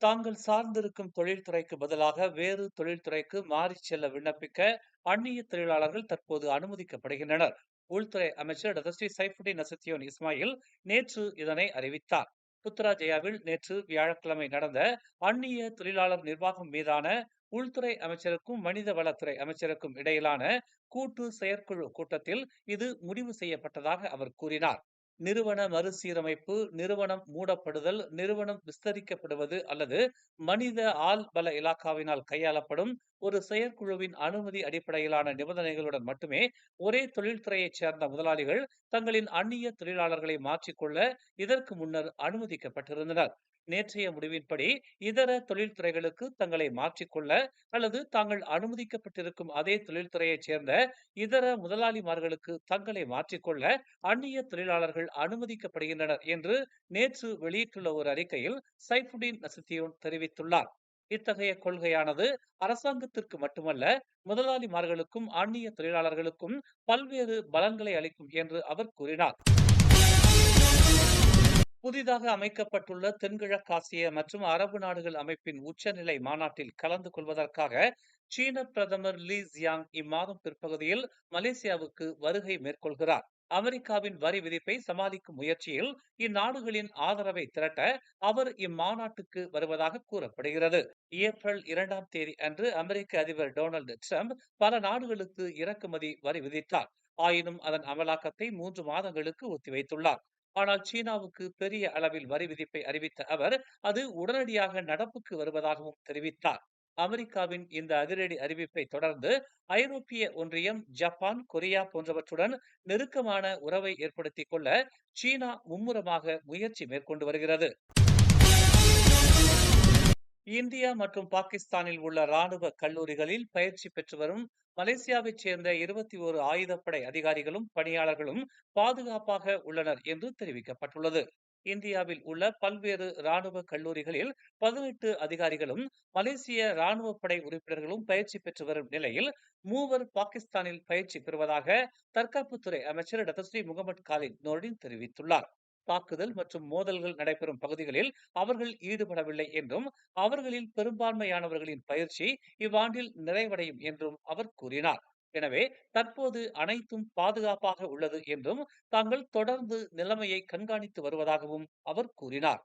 தாங்கள் சார்ந்திருக்கும் தொழில்துறைக்கு பதிலாக வேறு தொழில்துறைக்கு மாறிச் செல்ல விண்ணப்பிக்க அந்நிய தொழிலாளர்கள் தற்போது அனுமதிக்கப்படுகின்றனர். உள்துறை அமைச்சர் டதஸ்ரீ சைஃபுடின் நசத்தியோன் இஸ்மாயில் நேற்று இதனை அறிவித்தார். புத்ராஜயாவில் நேற்று வியாழக்கிழமை நடந்த அந்நிய தொழிலாளர் நிர்வாகம் மீதான உள்துறை அமைச்சருக்கும் மனித வளத்துறை அமைச்சருக்கும் இடையிலான கூட்டு செயற்குழு கூட்டத்தில் இது முடிவு செய்யப்பட்டதாக அவர் கூறினார். நிறுவன மறுசீரமைப்பு நிறுவனம் மூடப்படுதல் நிறுவனம் விஸ்தரிக்கப்படுவது அல்லது மனித ஆள் பல இலாக்காவினால் கையாளப்படும் ஒரு செயற்குழுவின் அனுமதி அடிப்படையிலான நிபந்தனைகளுடன் மட்டுமே ஒரே தொழில்துறையைச் சேர்ந்த முதலாளிகள் தங்களின் அந்நிய தொழிலாளர்களை மாற்றிக்கொள்ள இதற்கு முன்னர் அனுமதிக்கப்பட்டிருந்தனர். நேற்றைய முடிவின்படி இதர தொழில்துறைகளுக்கு தங்களை மாற்றிக்கொள்ள அல்லது தாங்கள் அனுமதிக்கப்பட்டிருக்கும் அதே தொழில்துறையைச் சேர்ந்த இதர முதலாளிமார்களுக்கு தங்களை மாற்றிக்கொள்ள அந்நிய தொழிலாளர்கள் அனுமதிக்கப்படுகின்றனர் என்று நேற்று வெளியிட்டுள்ள ஒரு அறிக்கையில் சைஃபுடீன் நசத்தியோன் தெரிவித்துள்ளார். இத்தகைய கொள்கையானது அரசாங்கத்திற்கு மட்டுமல்ல முதலாளிமார்களுக்கும் அந்நிய தொழிலாளர்களுக்கும் பல்வேறு பலன்களை அளிக்கும் என்று அவர் கூறினார். புதிதாக அமைக்கப்பட்டுள்ள தென்கிழக்காசிய மற்றும் அரபு நாடுகள் அமைப்பின் உச்சநிலை மாநாட்டில் கலந்து கொள்வதற்காக சீன பிரதமர் லீ ஜியாங் இம்மாதம் பிற்பகுதியில் மலேசியாவுக்கு வருகை மேற்கொள்கிறார். அமெரிக்காவின் வரி விதிப்பை சமாளிக்கும் முயற்சியில் இந்நாடுகளின் ஆதரவை திரட்ட அவர் இம்மாநாட்டுக்கு வருவதாக கூறப்படுகிறது. ஏப்ரல் இரண்டாம் தேதி அன்று அமெரிக்க அதிபர் டொனால்டு டிரம்ப் பல நாடுகளுக்கு இறக்குமதி வரி விதித்தார். ஆயினும் அதன் அமலாக்கத்தை மூன்று மாதங்களுக்கு ஒத்திவைத்துள்ளார். ஆனால் சீனாவுக்கு பெரிய அளவில் வரி விதிப்பை அறிவித்த அவர் அது உடனடியாக நடப்புக்கு வருவதாகவும் தெரிவித்தார். அமெரிக்காவின் இந்த அதிரடி அறிவிப்பை தொடர்ந்து ஐரோப்பிய ஒன்றியம் ஜப்பான் கொரியா போன்றவற்றுடன் நெருக்கமான உறவை ஏற்படுத்திக் கொள்ள சீனா மும்முரமாக முயற்சி மேற்கொண்டு வருகிறது. இந்தியா மற்றும் பாகிஸ்தானில் உள்ள ராணுவ கல்லூரிகளில் பயிற்சி பெற்று வரும் மலேசியாவைச் சேர்ந்த இருபத்தி ஓரு ஆயுதப்படை அதிகாரிகளும் பணியாளர்களும் பாதுகாப்பாக உள்ளனர் என்று தெரிவிக்கப்பட்டுள்ளது. இந்தியாவில் உள்ள பல்வேறு ராணுவ கல்லூரிகளில் பதினெட்டு அதிகாரிகளும் மலேசிய ராணுவ படை உறுப்பினர்களும் பயிற்சி பெற்று வரும் நிலையில் மூவர் பாகிஸ்தானில் பயிற்சி பெறுவதாக தற்காப்புத்துறை அமைச்சர் டத்தஸ்ரீ முகமது காலித் நோர்டின் தெரிவித்துள்ளார். தாக்குதல் மற்றும் மோதல்கள் நடைபெறும் பகுதிகளில் அவர்கள் ஈடுபடவில்லை என்றும் அவர்களில் பெரும்பான்மையானவர்களின் பயிற்சி இவ்வாண்டில் நிறைவடையும் என்றும் அவர் கூறினார். எனவே தற்போது அனைத்தும் பாதுகாப்பாக உள்ளது என்றும் தாங்கள் தொடர்ந்து நிலைமையை கண்காணித்து வருவதாகவும் அவர் கூறினார்.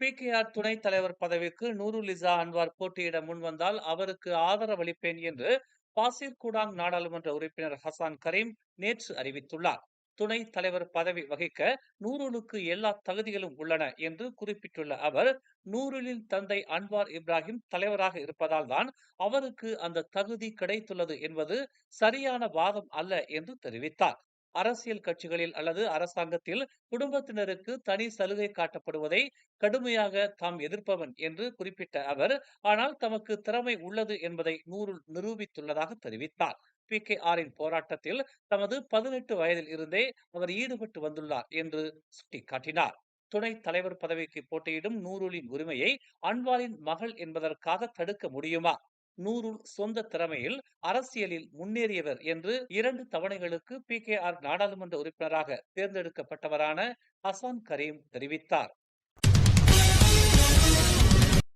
பிகேஆர் துணைத் தலைவர் பதவிக்கு நூருலிசா அன்வார் போட்டியிட முன்வந்தால் அவருக்கு ஆதரவளிப்பேன் என்று பாசிர்கூடாங் நாடாளுமன்ற உறுப்பினர் ஹசான் கரீம் நேற்று அறிவித்துள்ளார். துணை தலைவர் பதவி வகிக்க நூருலுக்கு எல்லா தகுதிகளும் உள்ளன என்று குறிப்பிட்டுள்ள அவர் நூருலின் தந்தை அன்வார் இப்ராஹிம் தலைவராக இருப்பதால் தான் அவருக்கு அந்த தகுதி கிடைத்துள்ளது என்பது சரியான வாதம் அல்ல என்று தெரிவித்தார். அரசியல் கட்சிகளில் அல்லது அரசாங்கத்தில் குடும்பத்தினருக்கு தனி சலுகை காட்டப்படுவதை கடுமையாக தாம் எதிர்ப்பவன் என்று குறிப்பிட்ட அவர் ஆனால் தமக்கு திறமை உள்ளது என்பதை நூறுல் நிரூபித்துள்ளதாக தெரிவித்தார். பி கே ஆரின் போராட்டத்தில் தமது பதினெட்டு வயதில் இருந்தே அவர் ஈடுபட்டு வந்துள்ளார் என்று சுட்டிக்காட்டினார். துணை தலைவர் பதவிக்கு போட்டியிடும் நூருலின் உரிமையை அன்வாரின் மகள் என்பதற்காக தடுக்க முடியுமா? நூருல் சொந்த திறமையில் அரசியலில் முன்னேறியவர் என்று இரண்டு தவணைகளுக்கு பி கே ஆர் நாடாளுமன்ற உறுப்பினராக தேர்ந்தெடுக்கப்பட்டவரான ஹசான் கரீம் தெரிவித்தார்.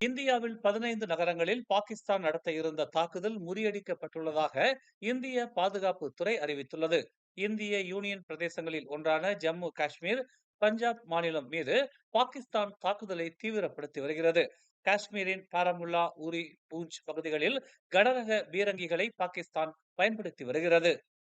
இந்தியாவில் பதினைந்து நகரங்களில் பாகிஸ்தான் நடத்த இருந்த தாக்குதல் முறியடிக்கப்பட்டுள்ளதாக இந்திய பாதுகாப்பு துறை அறிவித்துள்ளது. இந்திய யூனியன் பிரதேசங்களில் ஒன்றான ஜம்மு காஷ்மீர் பஞ்சாப் மாநிலம் மீது பாகிஸ்தான் தாக்குதலை தீவிரப்படுத்தி வருகிறது. காஷ்மீரின் பாரமுல்லா உரி பூஞ்ச் பகுதிகளில் கனரக பீரங்கிகளை பாகிஸ்தான் பயன்படுத்தி வருகிறது.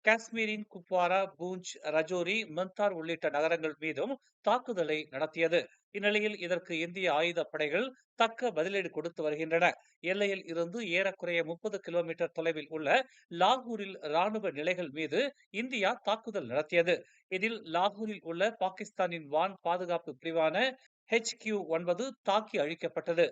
காஷ்மீரின் குப்வாரா பூஞ்ச் ரஜோரி மந்தார் உள்ளிட்ட நகரங்கள் மீதும் தாக்குதலை நடத்தியது. இந்நிலையில் இதற்கு இந்திய ஆயுத படைகள் தக்க பதிலடி கொடுத்து வருகின்றன. எல்லையில் இருந்து ஏறக்குறைய முப்பது கிலோமீட்டர் தொலைவில் உள்ள லாகூரில் ராணுவ நிலைகள் மீது இந்தியா தாக்குதல் நடத்தியது. இதில் லாகூரில் உள்ள பாகிஸ்தானின் வான் பாதுகாப்பு பிரிவான ஹெச் கியூ ஒன்பது தாக்கி அழிக்கப்பட்டது.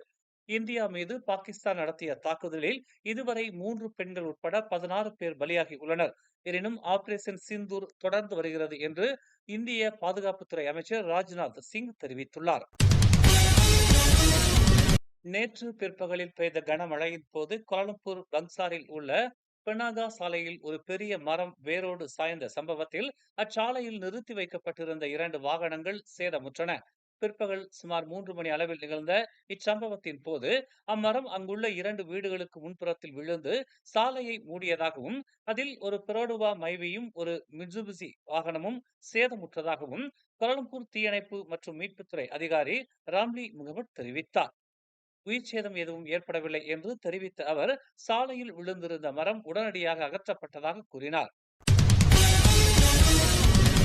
இந்தியா மீது பாகிஸ்தான் நடத்திய தாக்குதலில் இதுவரை மூன்று பெண்கள் உட்பட பதினாறு பேர் பலியாகி உள்ளனர். எனினும் ஆபரேஷன் சிந்தூர் தொடர்ந்து வருகிறது என்று இந்திய பாதுகாப்புத்துறை அமைச்சர் ராஜ்நாத் சிங் தெரிவித்துள்ளார். நேற்று பிற்பகலில் பெய்த கனமழையின் போது கோலம்பூர் பங்சாரில் உள்ள பெனாகா சாலையில் ஒரு பெரிய மரம் வேரோடு சாய்ந்த சம்பவத்தில் அச்சாலையில் நிறுத்தி வைக்கப்பட்டிருந்த இரண்டு வாகனங்கள் சேதமுற்றன. பிற்பகல் சுமார் மூன்று மணி அளவில் நிகழ்ந்த இச்சம்பவத்தின் போது அம்மரம் அங்குள்ள இரண்டு வீடுகளுக்கு முன்புறத்தில் விழுந்து சாலையை மூடியதாகவும் அதில் ஒரு பிரோடுவா மைவியும் ஒரு மிட்சுபிசி வாகனமும் சேதமுற்றதாகவும் கோலாலம்பூர் தீயணைப்பு மற்றும் மீட்புத்துறை அதிகாரி ராம்லி முகமது தெரிவித்தார். உயிர் சேதம் எதுவும் ஏற்படவில்லை என்று தெரிவித்த அவர் சாலையில் விழுந்திருந்த மரம் உடனடியாக அகற்றப்பட்டதாக கூறினார்.